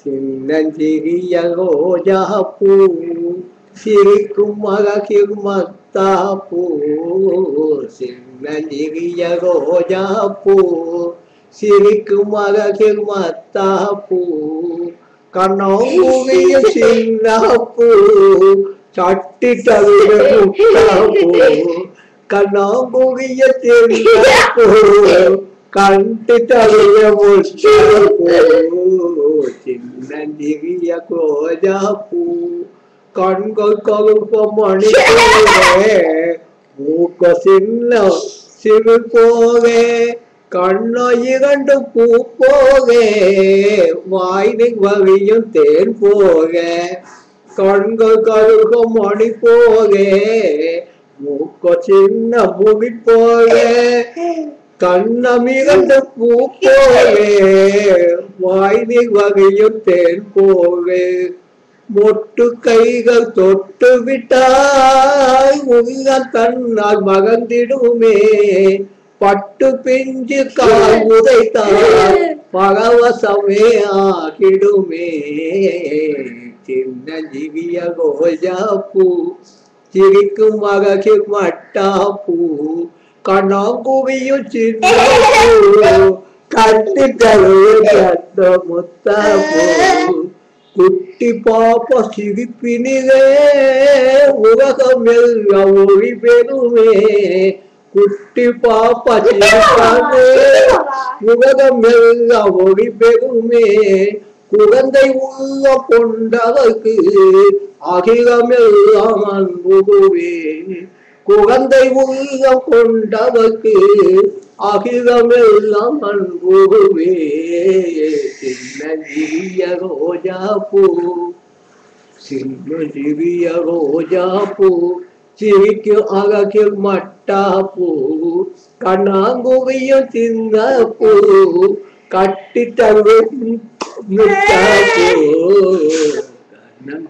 சின்னஞ்சிறிய ரோஜா பூ சிரிக்கும் அழகில் மத்தா பூ சின்னஞ்சிறிய ரோஜா பூ சிரிக்கும் அழகில் மத்தா பூ கண்ணாங்குவிய சின்ன பூ சட்டி தவிர முட்டா பூ கண்ணாங்குவிய சின்ன பூ கண்டு தவிர முட்டா பூ சின்னஞ்சிறிய ரோஜா பூ கண்கள் கருப்ப மணி மூக்க சின்ன சிறு போவே கண்ண இரண்டு பூ போவே வாய்னை வழியும் தேன் போக கண்கள் கருக மணி போகே மூக்க சின்ன முடி போக கண்ணமிரண்ட பூ போவே வாய்னை வகையும் தேன் போவே மொட்டு கைகள் தொட்டு விட்டாய் உங்கள் கண்ணால் மகந்திடுமே. பட்டு பிஞ்சு கால் உதைத்தால் பகவசமே ஆகிடுமே. சின்ன ஜிவிய கோஜா பூ சிரிக்கும் மககில் மட்டா பூ கண்ணாங்குவியும் சின்ன பூ கட்டி கருந்த முத்தா பூ குட்டி பாப்பா சிரிப்பினிலே உலகம் எல்லாம் ஒளி பெறுமே குட்டி பாப்பா சிரிப்பானே உலகம் எல்லாம் ஒளி பெறுமே குழந்தை உள்ள கொண்டவர்க்கு அகிலம் எல்லாம் அன்புவே குழந்தை உள்ள கொண்டவர்க்கு அகிலம் எல்லாம் அன்புவே சின்ன ரோஜா பூ சின்ன சிறிய ரோஜா பூ சிரிக்கு அழகில் மட்டா பூ கண்ணாங்குவியும் சின்ன பூ கட்டி தரு முட்டா பூ கண்ணன்